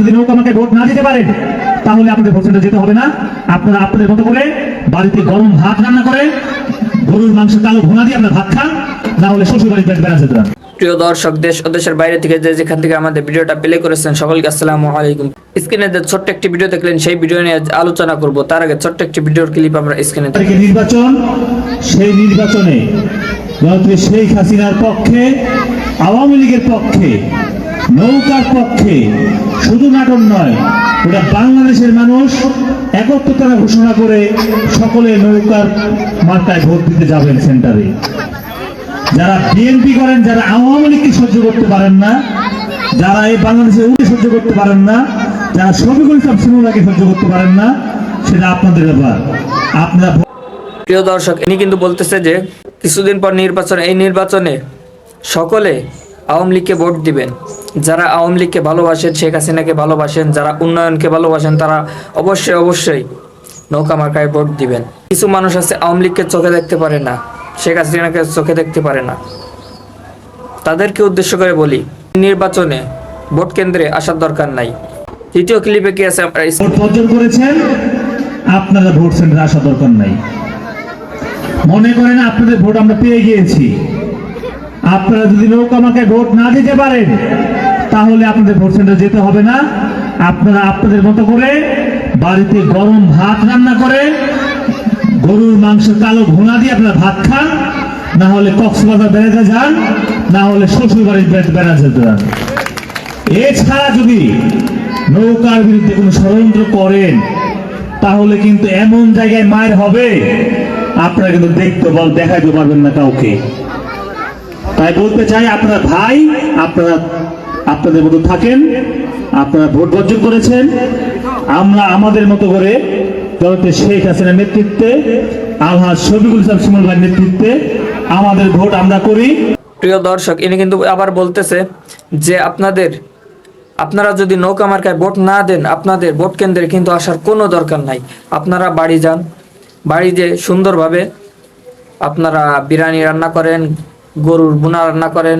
যদি নৌকা আমাকে ভোট না দিতে পারেন তাহলে আপনাদের ভোট যেতে হবে না। আপনারা আপনাদের মতো করে বাড়িতে গরম ভাত রান্না করে গরুর মাংস কালো ভুনা দিয়ে আপনার ভাত খান না হলে শ্বশুর বাড়ির পেট বেড়া যেতে প্রিয় দর্শক দেশ ও দেশের বাইরে থেকে যে যেখান থেকে আমাদের ভিডিওটা প্লে করেছেন সকলকে আসসালামু আলাইকুম। স্ক্রিনে যে ছোট্ট একটি ভিডিও দেখলেন সেই ভিডিও নিয়ে আলোচনা করব। তার আগে ছোট্ট একটি ভিডিওর ক্লিপ আমরা স্ক্রিনে নির্বাচন সেই নির্বাচনে শেখ হাসিনার পক্ষে আওয়ামী লীগের পক্ষে নৌকার পক্ষে শুধু নাটক নয় ওটা বাংলাদেশের মানুষ একত্রতা ঘোষণা করে সকলে নৌকার মার্কায় ভোট দিতে যাবেন সেন্টারে। যারা বিএনপি করেন, যারা আওয়ামী লীগকে সহ্য করতে পারেন না, যারা এই বাংলাদেশের উঠে সহ্য করতে পারেন না, যারা শফিকুল ইসলাম সিমুলাকে সহ্য করতে পারেন না, সেটা আপনাদের ব্যাপার। আপনারা প্রিয় দর্শক, ইনি কিন্তু বলতেছে যে কিছুদিন পর নির্বাচন, এই নির্বাচনে সকলে আওয়ামী লীগকে ভোট দিবেন। যারা আওয়ামী লীগকে ভালোবাসেন, শেখ হাসিনাকে ভালোবাসেন, যারা উন্নয়নকে ভালোবাসেন, তারা অবশ্যই অবশ্যই নৌকা মার্কায় ভোট দিবেন। কিছু মানুষ আছে আওয়ামী লীগকে চোখে দেখতে পারে না, শেখ হাসিনাকে চোখে দেখতে পারে না। তাদেরকে উদ্দেশ্য করে বলি, নির্বাচনে ভোট কেন্দ্রে আসার দরকার নাই। তৃতীয় ক্লিপে কি আছে আমরা ভোট বর্জন করেছেন আপনারা ভোট দরকার নাই। মনে করেন আপনাদের ভোট আমরা পেয়ে গিয়েছি। আপনারা যদি নৌকা আমাকে ভোট না দিতে পারেন তাহলে আপনাদের ভোট সেন্টারে যেতে হবে না। আপনারা আপনাদের মতো করে বাড়িতে গরম ভাত রান্না করে, গরুর মাংস কালো ভুনা দিয়ে আপনারা ভাত খান, না হলে কক্সবাজার বেড়াতে যান, না হলে শ্বশুর বাড়ির বেড়াতে যান। এছাড়া যদি নৌকার বিরুদ্ধে কোনো ষড়যন্ত্র করেন, তাহলে কিন্তু এমন জায়গায় মায়ের হবে, আপনারা কিন্তু দেখতে বল, দেখাইতে পারবেন না কাউকে। তাই বলতে চাই, আপনারা ভাই, আপনারা আপনাদের মতো থাকেন, আপনারা ভোট বর্জন করেছেন, আমরা আমাদের মতো করে জগতে শেখ হাসিনার নেতৃত্বে, আলহাজ শফিকুল ইসলাম শিমুল ভাইয়ের নেতৃত্বে আমাদের ভোট আমরা করি। প্রিয় দর্শক, ইনি কিন্তু আবার বলতেছে যে আপনাদের, আপনারা যদি নৌকা মার্কায় ভোট না দেন, আপনাদের ভোট কেন্দ্রে কিন্তু আসার কোনো দরকার নাই। আপনারা বাড়ি যান, বাড়ি যে সুন্দরভাবে আপনারা বিরিয়ানি রান্না করেন, গরুর বুনা রান্না করেন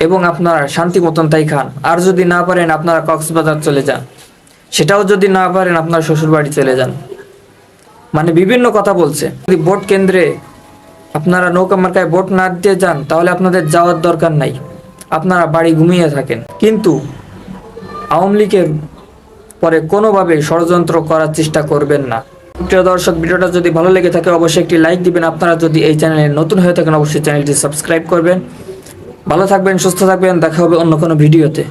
এবং আপনারা শান্তি মতন তাই খান। আর যদি না পারেন আপনারা কক্সবাজার চলে যান। সেটাও যদি না পারেন আপনার শ্বশুর বাড়ি চলে যান। মানে বিভিন্ন কথা বলছে। যদি ভোট কেন্দ্রে আপনারা নৌকা মার্কায় ভোট না দিতে যান, তাহলে আপনাদের যাওয়ার দরকার নাই। আপনারা বাড়ি ঘুমিয়ে থাকেন। কিন্তু আওয়ামী লীগের পরে কোনোভাবে ষড়যন্ত্র করার চেষ্টা করবেন না। প্রিয় দর্শক, ভিডিওটা যদি ভালো লেগে থাকে, অবশ্যই একটি লাইক দিবেন। আপনারা যদি এই চ্যানেলে নতুন হয়ে থাকেন, অবশ্যই চ্যানেলটি সাবস্ক্রাইব করবেন। ভালো থাকবেন সুস্থ থাকবেন দেখা হবে অন্য কোনো ভিডিওতে।